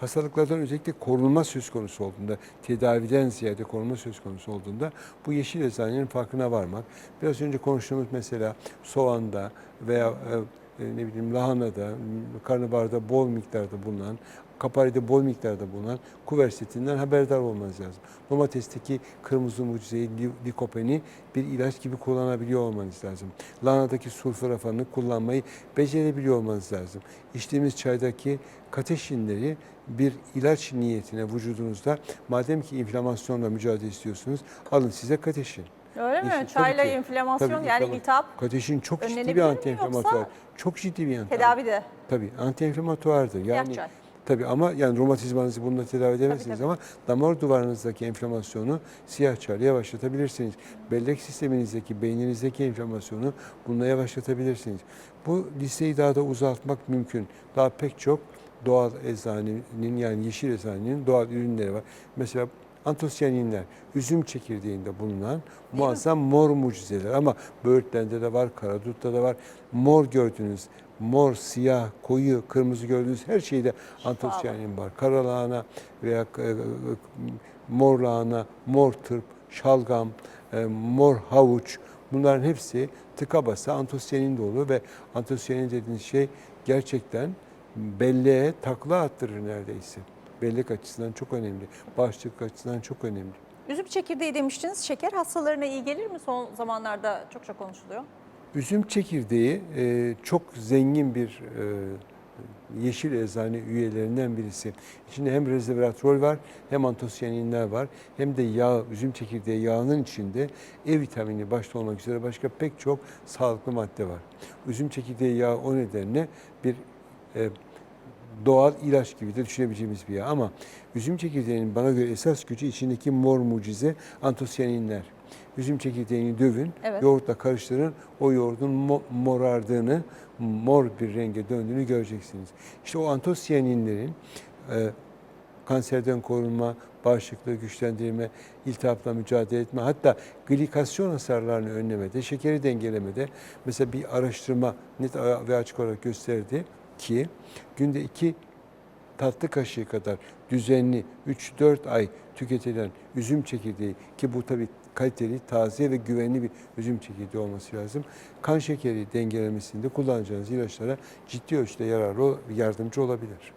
hastalıklardan özellikle korunma söz konusu olduğunda, tedaviden ziyade korunma söz konusu olduğunda bu yeşil eczanenin farkına varmak. Biraz önce konuştuğumuz mesela soğanda veya e, ne bileyim lahanada, karnabaharda bol miktarda bulunan, kaparide bol miktarda bulunan kuversetinden haberdar olmanız lazım. Domatesteki kırmızı mucizeyi, li- likopeni bir ilaç gibi kullanabiliyor olmanız lazım. Lahanadaki sulforafanı kullanmayı becerebiliyor olmanız lazım. İçtiğimiz çaydaki kateşinleri bir ilaç niyetine vücudunuzda madem ki inflamasyonla mücadele istiyorsunuz alın size kateşin. Öyle mi? Tabii Çayla ki. Tabii, yani inflama- iltihap Kateşin çok ciddi Önlenebilir bir mi antiinflamatuar. yoksa Çok ciddi bir yöntem. tedavide. Tabii antiinflamatuardır. Yani çay. tabii ama yani romatizmanızı bununla tedavi edemezsiniz tabii. ama damar duvarınızdaki enflamasyonu siyah çayla yavaşlatabilirsiniz. Bellek sisteminizdeki, beyninizdeki enflamasyonu bununla yavaşlatabilirsiniz. Bu listeyi daha da uzatmak mümkün. Daha pek çok doğal eczanenin yani yeşil eczanenin doğal ürünleri var. Mesela antosyaninler, üzüm çekirdeğinde bulunan muazzam mor mucizeler ama böğürtlende de var, karadutta da var. Mor gördüğünüz, mor, siyah, koyu, kırmızı gördüğünüz her şeyde antosyanin var. Kara lahana veya e, e, mor lahana, mor tırp, şalgam, e, mor havuç bunların hepsi tıka basa antosyanin dolu ve antosyanin dediğiniz şey gerçekten belleğe takla attırır neredeyse. Bellek açısından çok önemli. Bağışıklık açısından çok önemli. Üzüm çekirdeği demiştiniz. Şeker hastalarına iyi gelir mi? Son zamanlarda çok çok konuşuluyor. Üzüm çekirdeği e, çok zengin bir e, yeşil eczane üyelerinden birisi. İçinde hem resveratrol var, hem antosyaninler var, hem de yağ, üzüm çekirdeği yağının içinde E vitamini başta olmak üzere başka pek çok sağlıklı madde var. Üzüm çekirdeği yağı o nedenle bir e, doğal ilaç gibi de düşünebileceğimiz bir yağ. Ama üzüm çekirdeğinin bana göre esas gücü içindeki mor mucize antosyaninler. Üzüm çekirdeğini dövün, Evet. yoğurtla karıştırın. O yoğurdun mo- morardığını, mor bir renge döndüğünü göreceksiniz. İşte o antosyaninlerin e, kanserden korunma, bağışıklığı güçlendirme, iltihapla mücadele etme, hatta glikasyon hasarlarını önlemede, şekeri dengelemede mesela bir araştırma net ve açık olarak gösterdi ki günde iki tatlı kaşığı kadar düzenli 3-4 ay tüketilen üzüm çekirdeği ki bu tabii kaliteli, taze ve güvenli bir üzüm çekirdeği olması lazım. Kan şekeri dengelemesinde kullanacağınız ilaçlara ciddi ölçüde yararlı, yardımcı olabilir.